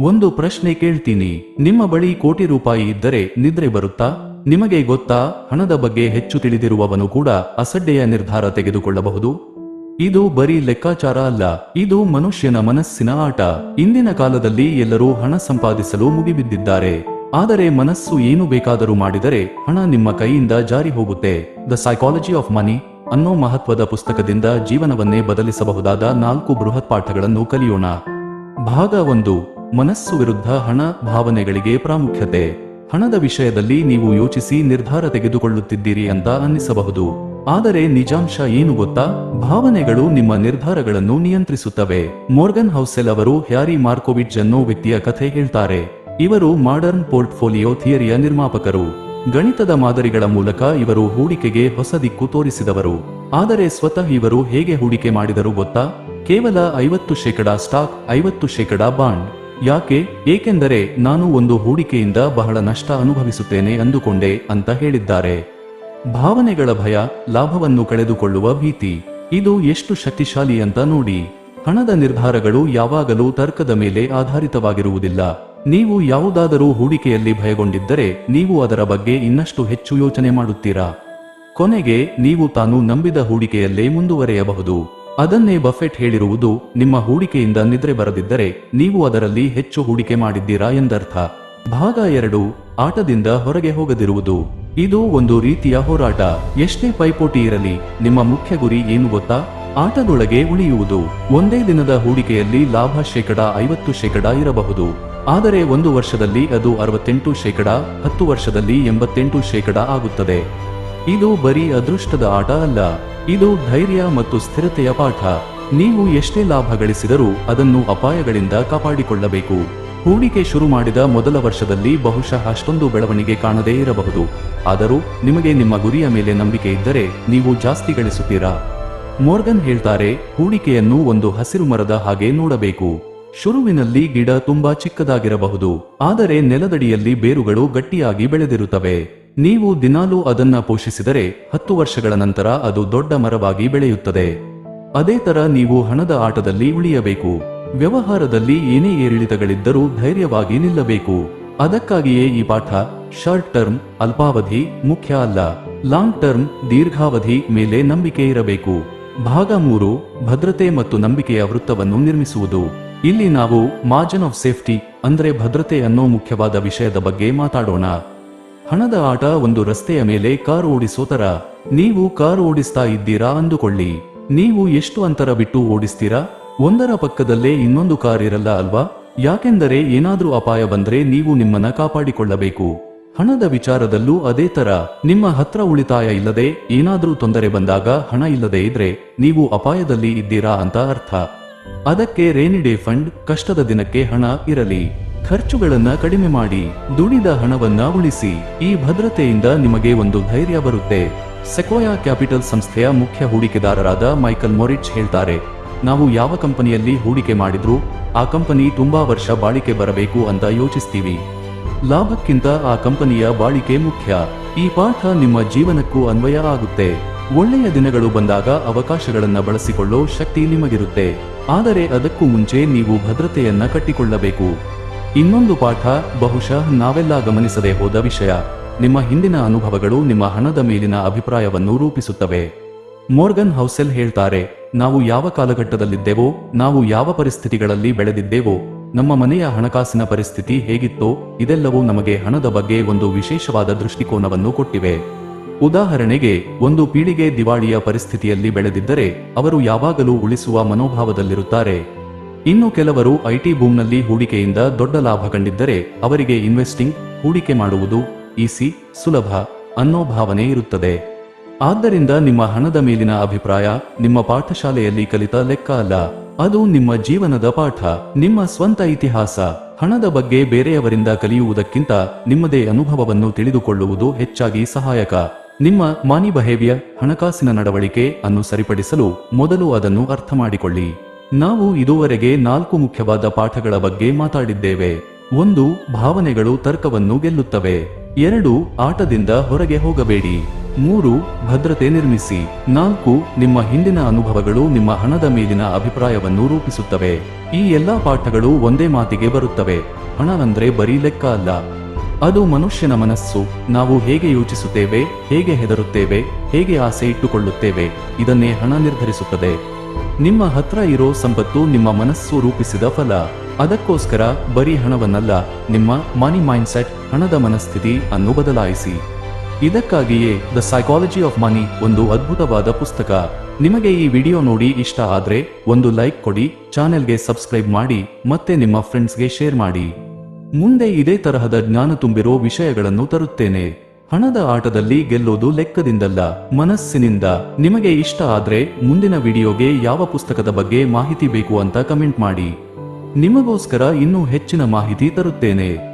ಒಂದು ಪ್ರಶ್ನೆ ಕೇಳ್ತೀನಿ. ನಿಮ್ಮ ಬಳಿ ಕೋಟಿ ರೂಪಾಯಿ ಇದ್ದರೆ ನಿದ್ರೆ ಬರುತ್ತಾ? ನಿಮಗೆ ಗೊತ್ತಾ, ಹಣದ ಬಗ್ಗೆ ಹೆಚ್ಚು ತಿಳಿದಿರುವವನು ಕೂಡ ಅಸಡ್ಡೆಯ ನಿರ್ಧಾರ ತೆಗೆದುಕೊಳ್ಳಬಹುದು. ಇದು ಬರೀ ಲೆಕ್ಕಾಚಾರ ಅಲ್ಲ, ಇದು ಮನುಷ್ಯನ ಮನಸ್ಸಿನ ಆಟ. ಇಂದಿನ ಕಾಲದಲ್ಲಿ ಎಲ್ಲರೂ ಹಣ ಸಂಪಾದಿಸಲು ಮುಗಿಬಿದ್ದಿದ್ದಾರೆ. ಆದರೆ ಮನಸ್ಸು ಏನು ಬೇಕಾದರೂ ಮಾಡಿದರೆ ಹಣ ನಿಮ್ಮ ಕೈಯಿಂದ ಜಾರಿ ಹೋಗುತ್ತೆ. ದ ಸೈಕಾಲಜಿ ಆಫ್ ಮನಿ ಅನ್ನೋ ಮಹತ್ವದ ಪುಸ್ತಕದಿಂದ ಜೀವನವನ್ನೇ ಬದಲಿಸಬಹುದಾದ ನಾಲ್ಕು ಬೃಹತ್ ಪಾಠಗಳನ್ನು ಕಲಿಯೋಣ. ಭಾಗ ಒಂದು. ಮನಸ್ಸು ವಿರುದ್ಧ ಹಣ ಭಾವನೆಗಳಿಗೆ ಪ್ರಾಮುಖ್ಯತೆ. ಹಣದ ವಿಷಯದಲ್ಲಿ ನೀವು ಯೋಚಿಸಿ ನಿರ್ಧಾರ ತೆಗೆದುಕೊಳ್ಳುತ್ತಿದ್ದೀರಿ ಅಂತ ಅನ್ನಿಸಬಹುದು. ಆದರೆ ನಿಜಾಂಶ ಏನು ಗೊತ್ತಾ? ಭಾವನೆಗಳು ನಿಮ್ಮ ನಿರ್ಧಾರಗಳನ್ನು ನಿಯಂತ್ರಿಸುತ್ತವೆ. ಮೋರ್ಗನ್ ಹೌಸೆಲ್ ಅವರು ಹ್ಯಾರಿ ಮಾರ್ಕೋವಿಚ್ ಅನ್ನೋ ವ್ಯಕ್ತಿಯ ಕಥೆ ಹೇಳ್ತಾರೆ. ಇವರು ಮಾಡರ್ನ್ ಪೋರ್ಟ್ಫೋಲಿಯೋ ಥಿಯರಿಯ ನಿರ್ಮಾಪಕರು. ಗಣಿತದ ಮಾದರಿಗಳ ಮೂಲಕ ಇವರು ಹೂಡಿಕೆಗೆ ಹೊಸ ದಿಕ್ಕು ತೋರಿಸಿದವರು. ಆದರೆ ಸ್ವತಃ ಇವರು ಹೇಗೆ ಹೂಡಿಕೆ ಮಾಡಿದರು ಗೊತ್ತಾ? ಕೇವಲ ಐವತ್ತು ಶೇಕಡಾ ಸ್ಟಾಕ್, ಐವತ್ತು ಶೇಕಡಾ ಬಾಂಡ್. ಯಾಕೆ? ಏಕೆಂದರೆ ನಾನು ಒಂದು ಹೂಡಿಕೆಯಿಂದ ಬಹಳ ನಷ್ಟ ಅನುಭವಿಸುತ್ತೇನೆ ಅಂದುಕೊಂಡೆ ಅಂತ ಹೇಳಿದ್ದಾರೆ. ಭಾವನೆಗಳ ಭಯ, ಲಾಭವನ್ನು ಕಳೆದುಕೊಳ್ಳುವ ಭೀತಿ. ಇದು ಎಷ್ಟು ಶಕ್ತಿಶಾಲಿ ಅಂತ ನೋಡಿ. ಹಣದ ನಿರ್ಧಾರಗಳು ಯಾವಾಗಲೂ ತರ್ಕದ ಮೇಲೆ ಆಧಾರಿತವಾಗಿರುವುದಿಲ್ಲ. ನೀವು ಯಾವುದಾದರೂ ಹೂಡಿಕೆಯಲ್ಲಿ ಭಯಗೊಂಡಿದ್ದರೆ ನೀವು ಅದರ ಬಗ್ಗೆ ಇನ್ನಷ್ಟು ಹೆಚ್ಚು ಯೋಚನೆ ಮಾಡುತ್ತೀರಾ? ಕೊನೆಗೆ, ನೀವು ತಾನು ನಂಬಿದ ಹೂಡಿಕೆಯಲ್ಲೇ ಮುಂದುವರೆಯಬಹುದು. ಅದನ್ನೇ ಬಫೆಟ್ ಹೇಳಿರುವುದು ನಿಮ್ಮ ಹೂಡಿಕೆಯಿಂದ ನಿದ್ರೆ ಬರದಿದ್ದರೆ ನೀವು ಅದರಲ್ಲಿ ಹೆಚ್ಚು ಹೂಡಿಕೆ ಮಾಡಿದ್ದೀರಾ ಎಂದರ್ಥ. ಭಾಗ ಎರಡು, ಆಟದಿಂದ ಹೊರಗೆ ಹೋಗದಿರುವುದು. ಇದು ಒಂದು ರೀತಿಯ ಹೋರಾಟ. ಎಷ್ಟೇ ಪೈಪೋಟಿ ಇರಲಿ, ನಿಮ್ಮ ಮುಖ್ಯ ಗುರಿ ಏನು ಗೊತ್ತಾ? ಆಟದೊಳಗೆ ಉಳಿಯುವುದು. ಒಂದೇ ದಿನದ ಹೂಡಿಕೆಯಲ್ಲಿ ಲಾಭ ಶೇಕಡ ಐವತ್ತು ಶೇಕಡ ಇರಬಹುದು. ಆದರೆ ಒಂದು ವರ್ಷದಲ್ಲಿ ಅದು ಅರವತ್ತೆಂಟು ಶೇಕಡ, ಹತ್ತು ವರ್ಷದಲ್ಲಿ ಎಂಬತ್ತೆಂಟು ಶೇಕಡ ಆಗುತ್ತದೆ. ಇದು ಬರೀ ಅದೃಷ್ಟದ ಆಟ ಅಲ್ಲ, ಇದು ಧೈರ್ಯ ಮತ್ತು ಸ್ಥಿರತೆಯ ಪಾಠ. ನೀವು ಎಷ್ಟೇ ಲಾಭ ಗಳಿಸಿದರೂ ಅದನ್ನು ಅಪಾಯಗಳಿಂದ ಕಾಪಾಡಿಕೊಳ್ಳಬೇಕು. ಹೂಡಿಕೆ ಶುರು ಮಾಡಿದ ಮೊದಲ ವರ್ಷದಲ್ಲಿ ಬಹುಶಃ ಅಷ್ಟೊಂದು ಬೆಳವಣಿಗೆ ಕಾಣದೇ ಇರಬಹುದು. ಆದರೂ ನಿಮಗೆ ನಿಮ್ಮ ಗುರಿಯ ಮೇಲೆ ನಂಬಿಕೆ ಇದ್ದರೆ ನೀವು ಜಾಸ್ತಿ ಗಳಿಸುತ್ತೀರಾ? ಮೋರ್ಗನ್ ಹೇಳ್ತಾರೆ, ಹೂಡಿಕೆಯನ್ನು ಒಂದು ಹಸಿರು ಮರದ ಹಾಗೆ ನೋಡಬೇಕು. ಶುರುವಿನಲ್ಲಿ ಗಿಡ ತುಂಬಾ ಚಿಕ್ಕದಾಗಿರಬಹುದು, ಆದರೆ ನೆಲದಡಿಯಲ್ಲಿ ಬೇರುಗಳು ಗಟ್ಟಿಯಾಗಿ ಬೆಳೆದಿರುತ್ತವೆ. ನೀವು ದಿನಾಲೂ ಅದನ್ನ ಪೋಷಿಸಿದರೆ ಹತ್ತು ವರ್ಷಗಳ ನಂತರ ಅದು ದೊಡ್ಡ ಮರವಾಗಿ ಬೆಳೆಯುತ್ತದೆ. ಅದೇ ತರ ನೀವು ಹಣದ ಆಟದಲ್ಲಿ ಉಳಿಯಬೇಕು. ವ್ಯವಹಾರದಲ್ಲಿ ಏನೇ ಏರಿಳಿತಗಳಿದ್ದರೂ ಧೈರ್ಯವಾಗಿ ನಿಲ್ಲಬೇಕು. ಅದಕ್ಕಾಗಿಯೇ ಈ ಪಾಠ ಶಾರ್ಟ್ ಟರ್ಮ್ ಅಲ್ಪಾವಧಿ, ಮುಖ್ಯ ಅಲ್ಲ. ಲಾಂಗ್ ಟರ್ಮ್ ದೀರ್ಘಾವಧಿ ಮೇಲೆ ನಂಬಿಕೆ ಇರಬೇಕು. ಭಾಗ ಮೂರು, ಭದ್ರತೆ ಮತ್ತು ನಂಬಿಕೆಯ ವೃತ್ತವನ್ನು ನಿರ್ಮಿಸುವುದು. ಇಲ್ಲಿ ನಾವು ಮಾರ್ಜಿನ್ ಆಫ್ ಸೇಫ್ಟಿ ಅಂದ್ರೆ ಭದ್ರತೆ ಅನ್ನೋ ಮುಖ್ಯವಾದ ವಿಷಯದ ಬಗ್ಗೆ ಮಾತಾಡೋಣ. ಹಣದ ಆಟ ಒಂದು ರಸ್ತೆಯ ಮೇಲೆ ಕಾರ್ ಓಡಿಸೋ ತರ ನೀವು ಕಾರ್ ಓಡಿಸ್ತಾ ಇದ್ದೀರಾ ಅಂದುಕೊಳ್ಳಿ. ನೀವು ಎಷ್ಟು ಅಂತರ ಬಿಟ್ಟು ಓಡಿಸ್ತೀರಾ? ಒಂದರ ಪಕ್ಕದಲ್ಲೇ ಇನ್ನೊಂದು ಕಾರ್ ಇರಲ್ಲ ಅಲ್ವಾ? ಯಾಕೆಂದರೆ ಏನಾದರೂ ಅಪಾಯ ಬಂದ್ರೆ ನೀವು ನಿಮ್ಮನ್ನ ಕಾಪಾಡಿಕೊಳ್ಳಬೇಕು. ಹಣದ ವಿಚಾರದಲ್ಲೂ ಅದೇ ತರ ನಿಮ್ಮ ಹತ್ರ ಉಳಿತಾಯ ಇಲ್ಲದೆ ಏನಾದರೂ ತೊಂದರೆ ಬಂದಾಗ ಹಣ ಇಲ್ಲದೆ ಇದ್ರೆ ನೀವು ಅಪಾಯದಲ್ಲಿ ಇದ್ದೀರಾ ಅಂತ ಅರ್ಥ. ಅದಕ್ಕೆ ರೇನಿ ಡೇ ಫಂಡ್ ಕಷ್ಟದ ದಿನಕ್ಕೆ ಹಣ ಇರಲಿ. ಖರ್ಚುಗಳನ್ನ ಕಡಿಮೆ ಮಾಡಿ ದುಡಿದ ಹಣವನ್ನ ಉಳಿಸಿ ಈ ಭದ್ರತೆಯಿಂದ ನಿಮಗೆ ಒಂದು ಧೈರ್ಯ ಬರುತ್ತೆ. ಸೆಕೋಯಾ ಕ್ಯಾಪಿಟಲ್ ಸಂಸ್ಥೆಯ ಮುಖ್ಯ ಹೂಡಿಕೆದಾರರಾದ ಮೈಕಲ್ ಮೊರಿಚ್ ಹೇಳ್ತಾರೆ, ನಾವು ಯಾವ ಕಂಪನಿಯಲ್ಲಿ ಹೂಡಿಕೆ ಮಾಡಿದ್ರೂ ಆ ಕಂಪನಿ ತುಂಬಾ ವರ್ಷ ಬಾಳಿಕೆ ಬರಬೇಕು ಅಂತ ಯೋಚಿಸ್ತೀವಿ. ಲಾಭಕ್ಕಿಂತ ಆ ಕಂಪನಿಯ ಬಾಳಿಕೆ ಮುಖ್ಯ. ಈ ಪಾಠ ನಿಮ್ಮ ಜೀವನಕ್ಕೂ ಅನ್ವಯ ಆಗುತ್ತೆ. ಒಳ್ಳೆಯ ದಿನಗಳು ಬಂದಾಗ ಅವಕಾಶಗಳನ್ನ ಬಳಸಿಕೊಳ್ಳೋ ಶಕ್ತಿ ನಿಮಗಿರುತ್ತೆ. ಆದರೆ ಅದಕ್ಕೂ ಮುಂಚೆ ನೀವು ಭದ್ರತೆಯನ್ನ ಕಟ್ಟಿಕೊಳ್ಳಬೇಕು. ಇನ್ನೊಂದು ಪಾಠ ಬಹುಶಃ ನಾವೆಲ್ಲ ಗಮನಿಸದೆ ಹೋದ ವಿಷಯ. ನಿಮ್ಮ ಹಿಂದಿನ ಅನುಭವಗಳು ನಿಮ್ಮ ಹಣದ ಮೇಲಿನ ಅಭಿಪ್ರಾಯವನ್ನು ರೂಪಿಸುತ್ತವೆ. ಮೋರ್ಗನ್ ಹೌಸೆಲ್ ಹೇಳ್ತಾರೆ, ನಾವು ಯಾವ ಕಾಲಘಟ್ಟದಲ್ಲಿದ್ದೇವೋ, ನಾವು ಯಾವ ಪರಿಸ್ಥಿತಿಗಳಲ್ಲಿ ಬೆಳೆದಿದ್ದೇವೋ, ನಮ್ಮ ಮನೆಯ ಹಣಕಾಸಿನ ಪರಿಸ್ಥಿತಿ ಹೇಗಿತ್ತೋ, ಇದೆಲ್ಲವೂ ನಮಗೆ ಹಣದ ಬಗ್ಗೆ ಒಂದು ವಿಶೇಷವಾದ ದೃಷ್ಟಿಕೋನವನ್ನು ಕೊಟ್ಟಿವೆ. ಉದಾಹರಣೆಗೆ, ಒಂದು ಪೀಳಿಗೆ ದಿವಾಳಿಯ ಪರಿಸ್ಥಿತಿಯಲ್ಲಿ ಬೆಳೆದಿದ್ದರೆ, ಅವರು ಯಾವಾಗಲೂ ಉಳಿಸುವ ಮನೋಭಾವದಲ್ಲಿರುತ್ತಾರೆ. ಇನ್ನು ಕೆಲವರು ಐಟಿ ಬೂಮ್ನಲ್ಲಿ ಹೂಡಿಕೆಯಿಂದ ದೊಡ್ಡ ಲಾಭ ಕಂಡಿದ್ದರೆ ಅವರಿಗೆ ಇನ್ವೆಸ್ಟಿಂಗ್, ಹೂಡಿಕೆ ಮಾಡುವುದು ಈಸಿ, ಸುಲಭ ಅನ್ನೋ ಭಾವನೆ ಇರುತ್ತದೆ. ಆದ್ದರಿಂದ ನಿಮ್ಮ ಹಣದ ಮೇಲಿನ ಅಭಿಪ್ರಾಯ ನಿಮ್ಮ ಪಾಠಶಾಲೆಯಲ್ಲಿ ಕಲಿತ ಲೆಕ್ಕ ಅಲ್ಲ. ಅದು ನಿಮ್ಮ ಜೀವನದ ಪಾಠ. ನಿಮ್ಮ ಸ್ವಂತ ಇತಿಹಾಸ. ಹಣದ ಬಗ್ಗೆ ಬೇರೆಯವರಿಂದ ಕಲಿಯುವುದಕ್ಕಿಂತ ನಿಮ್ಮದೇ ಅನುಭವವನ್ನು ತಿಳಿದುಕೊಳ್ಳುವುದು ಹೆಚ್ಚಾಗಿ ಸಹಾಯಕ. ನಿಮ್ಮ ಮಾನಿ ಬಿಹೇವಿಯರ್ ಹಣಕಾಸಿನ ನಡವಳಿಕೆ ಅನ್ನು ಸರಿಪಡಿಸಲು ಮೊದಲು ಅದನ್ನು ಅರ್ಥ ಮಾಡಿಕೊಳ್ಳಿ. ನಾವು ಇದುವರೆಗೆ ನಾಲ್ಕು ಮುಖ್ಯವಾದ ಪಾಠಗಳ ಬಗ್ಗೆ ಮಾತಾಡಿದ್ದೇವೆ. ಒಂದು, ಭಾವನೆಗಳು ತರ್ಕವನ್ನು ಗೆಲ್ಲುತ್ತವೆ. ಎರಡು, ಆಟದಿಂದ ಹೊರಗೆ ಹೋಗಬೇಡಿ. ಮೂರು, ಭದ್ರತೆ ನಿರ್ಮಿಸಿ. ನಾಲ್ಕು, ನಿಮ್ಮ ಹಿಂದಿನ ಅನುಭವಗಳು ನಿಮ್ಮ ಹಣದ ಮೇಲಿನ ಅಭಿಪ್ರಾಯವನ್ನು ರೂಪಿಸುತ್ತವೆ. ಈ ಎಲ್ಲಾ ಪಾಠಗಳು ಒಂದೇ ಮಾತಿಗೆ ಬರುತ್ತವೆ. ಹಣ ಅಂದ್ರೆ ಬರೀ ಲೆಕ್ಕ ಅಲ್ಲ. ಅದು ಮನುಷ್ಯನ ಮನಸ್ಸು. ನಾವು ಹೇಗೆ ಯೋಚಿಸುತ್ತೇವೆ, ಹೇಗೆ ಹೆದರುತ್ತೇವೆ, ಹೇಗೆ ಆಸೆ ಇಟ್ಟುಕೊಳ್ಳುತ್ತೇವೆ, ಇದನ್ನೇ ಹಣ ನಿರ್ಧರಿಸುತ್ತದೆ. ನಿಮ್ಮ ಹತ್ರ ಇರೋ ಸಂಪತ್ತು ನಿಮ್ಮ ಮನಸ್ಸು ರೂಪಿಸಿದ ಫಲ. ಅದಕ್ಕೋಸ್ಕರ ಬರೀ ಹಣವನ್ನಲ್ಲ, ನಿಮ್ಮ ಮನಿ ಮೈಂಡ್ಸೆಟ್ ಹಣದ ಮನಸ್ಥಿತಿ ಅನ್ನು ಬದಲಾಯಿಸಿ. ಇದಕ್ಕಾಗಿಯೇ ದ ಸೈಕಾಲಜಿ ಆಫ್ ಮನಿ ಒಂದು ಅದ್ಭುತವಾದ ಪುಸ್ತಕ. ನಿಮಗೆ ಈ ವಿಡಿಯೋ ನೋಡಿ ಇಷ್ಟ ಆದ್ರೆ ಒಂದು ಲೈಕ್ ಕೊಡಿ, ಚಾನೆಲ್ಗೆ ಸಬ್ಸ್ಕ್ರೈಬ್ ಮಾಡಿ, ಮತ್ತೆ ನಿಮ್ಮ ಫ್ರೆಂಡ್ಸ್ಗೆ ಶೇರ್ ಮಾಡಿ. ಮುಂದೆ ಇದೇ ತರಹದ ಜ್ಞಾನ ತುಂಬಿರೋ ವಿಷಯಗಳನ್ನು ತರುತ್ತೇನೆ. ಹಣದ ಆಟದಲ್ಲಿ ಗೆಲ್ಲೋದು ಲೆಕ್ಕದಿಂದಲ್ಲ, ಮನಸ್ಸಿನಿಂದ. ನಿಮಗೆ ಇಷ್ಟ ಆದ್ರೆ ಮುಂದಿನ ವಿಡಿಯೋಗೆ ಯಾವ ಪುಸ್ತಕದ ಬಗ್ಗೆ ಮಾಹಿತಿ ಬೇಕು ಅಂತ ಕಮೆಂಟ್ ಮಾಡಿ. ನಿಮಗೋಸ್ಕರ ಇನ್ನೂ ಹೆಚ್ಚಿನ ಮಾಹಿತಿ ತರುತ್ತೇನೆ.